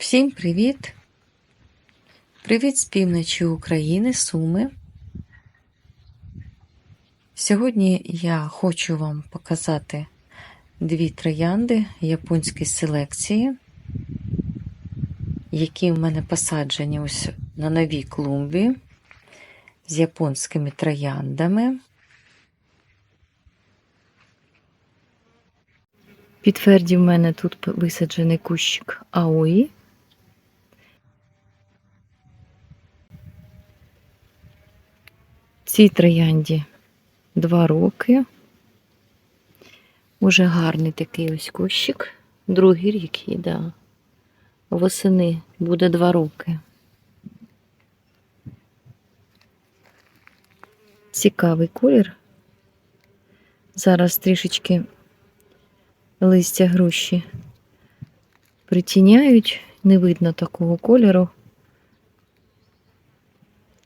Всім привіт! Привіт з півночі України, Суми. Сьогодні я хочу вам показати дві троянди японської селекції, які в мене посаджені ось на новій клумбі з японськими трояндами. Під в мене тут висаджений кущик аої. Цій троянді два роки. Уже гарний такий ось кущик. Другий рік їй, да. Восени буде два роки. Цікавий колір. Зараз трішечки листя груші притіняють, не видно такого кольору.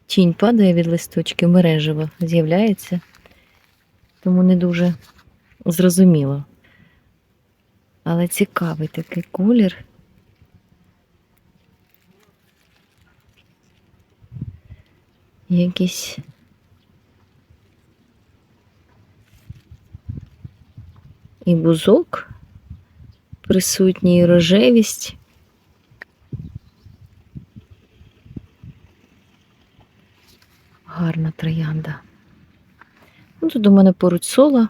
Тінь падає від листочки, мережево з'являється, тому не дуже зрозуміло. Але цікавий такий колір. Якийсь і бузок присутній, і рожевість. Гарна троянда. Ну, Тут у мене поруч сола,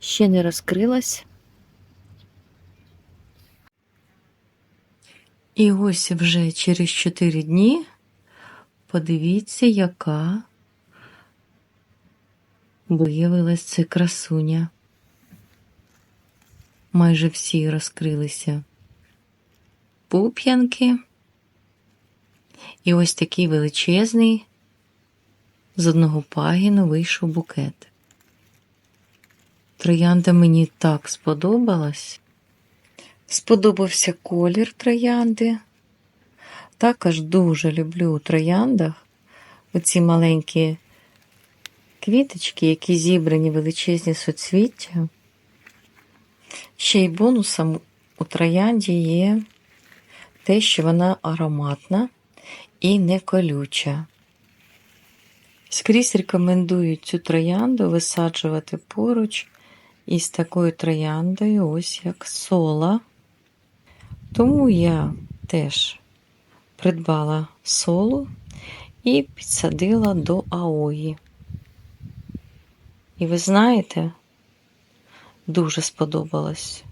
ще не розкрилась. І ось вже через 4 дні подивіться, яка виявилась це красуня. Майже всі розкрилися пуп'янки. І ось такий величезний з одного пагіну вийшов букет. Троянда мені так сподобалась. Сподобався колір троянди. Також дуже люблю у трояндах оці маленькі квіточки, які зібрані величезні соцвіття. Ще й бонусом у троянді є те, що вона ароматна і не колюча. Скрізь рекомендують цю троянду висаджувати поруч із такою трояндою, ось як сола. Тому я теж придбала солу і підсадила до аої. І ви знаєте, дуже сподобалось.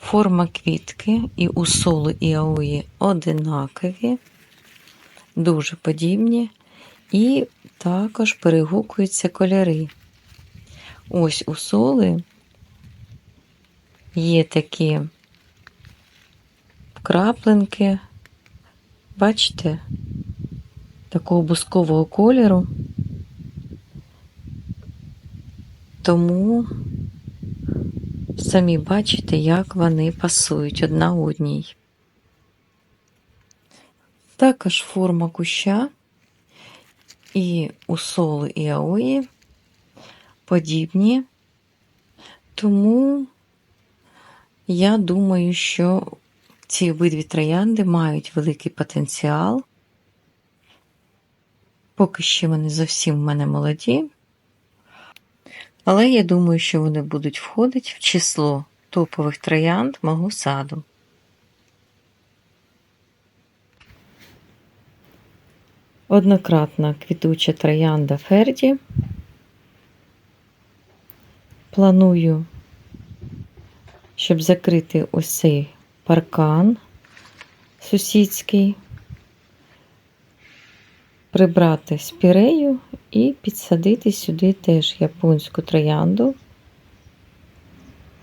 Форма квітки і у соли, і аої одинакові, дуже подібні, і також перегукуються кольори. Ось у соли є такі краплинки, бачите, такого бускового кольору. Тому самі бачите, як вони пасують одна одній. Також форма куща і у соли і аої подібні, тому я думаю, що ці обидві троянди мають великий потенціал. Поки що вони зовсім в мене молоді. Але я думаю, що вони будуть входити в число топових троянд мого саду. Однократна квітуча троянда Ферді. Планую, щоб закрити ось цей паркан сусідський, прибрати спірею і підсадити сюди теж японську троянду,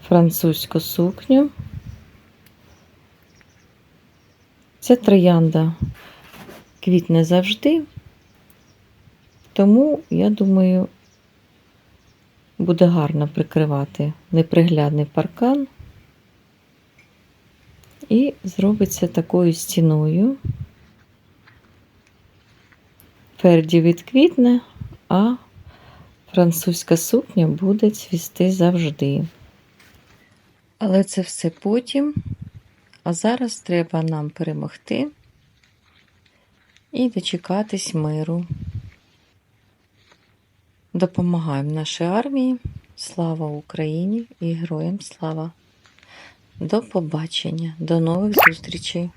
французьку сукню. Ця троянда квітне завжди, тому, я думаю, буде гарно прикривати неприглядний паркан і зробиться такою стіною. Ферді відквітне, а французька сукня буде цвісти завжди. Але це все потім. А зараз треба нам перемогти і дочекатись миру. Допомагаємо нашій армії. Слава Україні і героям слава! До побачення, до нових зустрічей!